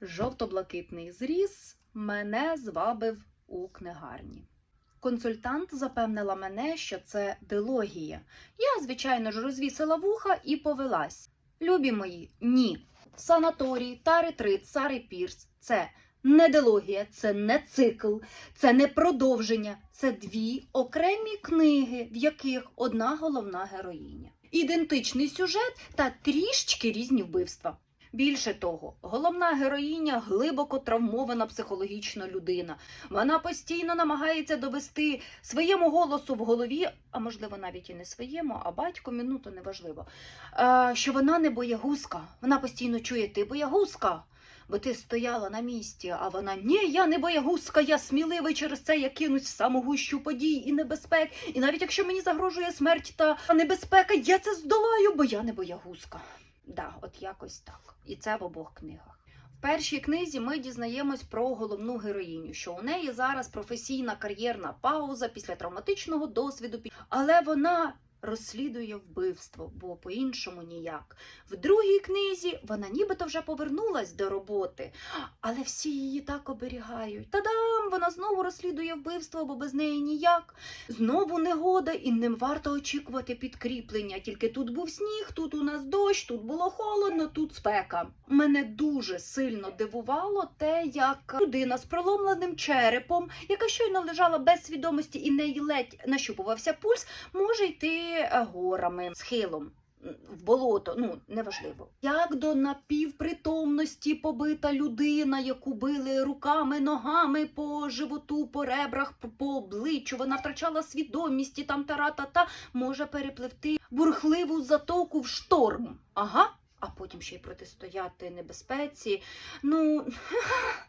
Жовто-блакитний зріз мене звабив у книгарні. Консультант запевнила мене, що це дилогія. Я, звичайно ж, розвісила вуха і повелась. Любі мої, ні. Санаторій та ретрит Сари Пірс це не дилогія, це не цикл, це не продовження, це дві окремі книги, в яких одна головна героїня. Ідентичний сюжет та трішечки різні вбивства. Більше того, головна героїня глибоко травмована психологічно людина. Вона постійно намагається довести своєму голосу в голові, а можливо навіть і не своєму, а батькові, ну то неважливо, що вона не боягузка. Вона постійно чує, ти боягузка. Бо ти стояла на місці, а вона ні, я не боягузка, я сміливий через це я кинусь в саму гущу подій і небезпек. І навіть якщо мені загрожує смерть та небезпека, я це здолаю, бо я не боягузка. Да, от якось так. І це в обох книгах. В першій книзі ми дізнаємось про головну героїню, що у неї зараз професійна кар'єрна пауза після травматичного досвіду, але вона розслідує вбивство, бо по-іншому ніяк. В другій книзі вона нібито вже повернулась до роботи, але всі її так оберігають. Та-дам! Вона знову розслідує вбивство, бо без неї ніяк. Знову негода, і не варто очікувати підкріплення. Тільки тут був сніг, тут у нас дощ, тут було холодно, тут спека. Мене дуже сильно дивувало те, як людина з проломленим черепом, яка щойно лежала без свідомості і неї ледь нащупувався пульс, може йти горами, схилом. В болото, ну неважливо. Як до напівпритомності побита людина, яку били руками, ногами по животу, по ребрах, по, по обличчю, вона втрачала свідомість і там тара-та-та, може перепливти бурхливу затоку в шторм. Ага, а потім ще й протистояти небезпеці. Ну.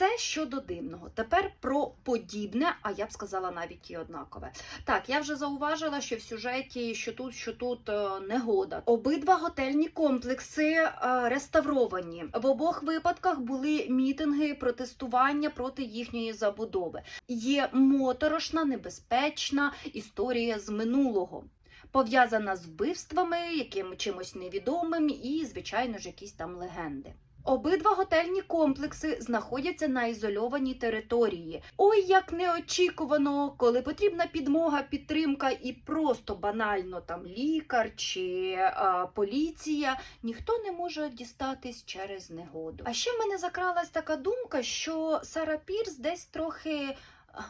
Це щодо дивного. Тепер про подібне, а я б сказала навіть і однакове. Так, я вже зауважила, що в сюжеті, що тут, що тут е, негода. Обидва готельні комплекси е, реставровані. В обох випадках були мітинги, протестування проти їхньої забудови. Є моторошна, небезпечна історія з минулого. Пов'язана з вбивствами, яким чимось невідомим, і, звичайно ж, якісь там легенди. Обидва готельні комплекси знаходяться на ізольованій території. Ой, як неочікувано, коли потрібна підмога, підтримка і просто банально там лікар чи а, поліція, ніхто не може дістатись через негоду. А ще в мене закралась така думка, що Сара Пірс десь трохи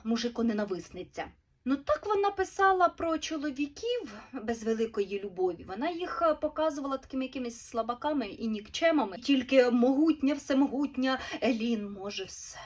мужико-ненависниця. Ну так вона писала про чоловіків без великої любові. Вона їх е, показувала такими якимись слабаками і нікчемами. Тільки могутня, всемогутня Елін може все.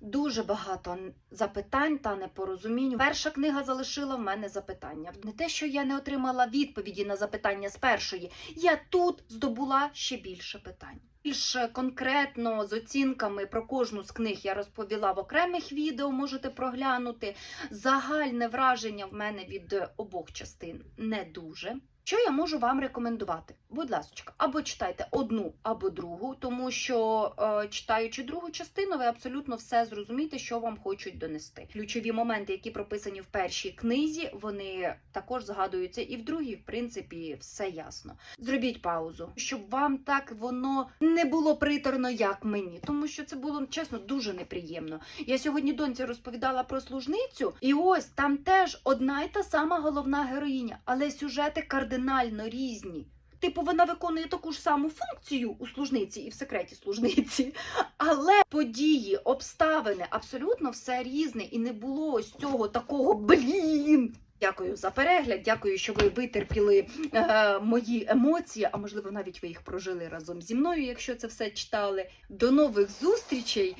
Дуже багато запитань та непорозумінь. Перша книга залишила в мене запитання. Не те, що я не отримала відповіді на запитання з першої, я тут здобула ще більше питань. Більш конкретно з оцінками про кожну з книг я розповіла в окремих відео, можете проглянути. Загальне враження в мене від обох частин не дуже. Що я можу вам рекомендувати? Будь ласка, або читайте одну, або другу, тому що е, читаючи другу частину, ви абсолютно все зрозумієте, що вам хочуть донести. Ключові моменти, які прописані в першій книзі, вони також згадуються і в другій, в принципі, все ясно. Зробіть паузу, щоб вам так воно не було приторно, як мені, тому що це було чесно дуже неприємно. Я сьогодні доньці розповідала про служницю, і ось там теж одна й та сама головна героїня, але сюжети кардинально різні. Типу, вона виконує таку ж саму функцію у служниці і в секреті служниці, але події, обставини абсолютно все різне, і не було ось цього такого блін. Дякую за перегляд. Дякую, що ви витерпіли е, мої емоції. А можливо, навіть ви їх прожили разом зі мною, якщо це все читали. До нових зустрічей!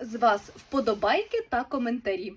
З вас вподобайки та коментарі.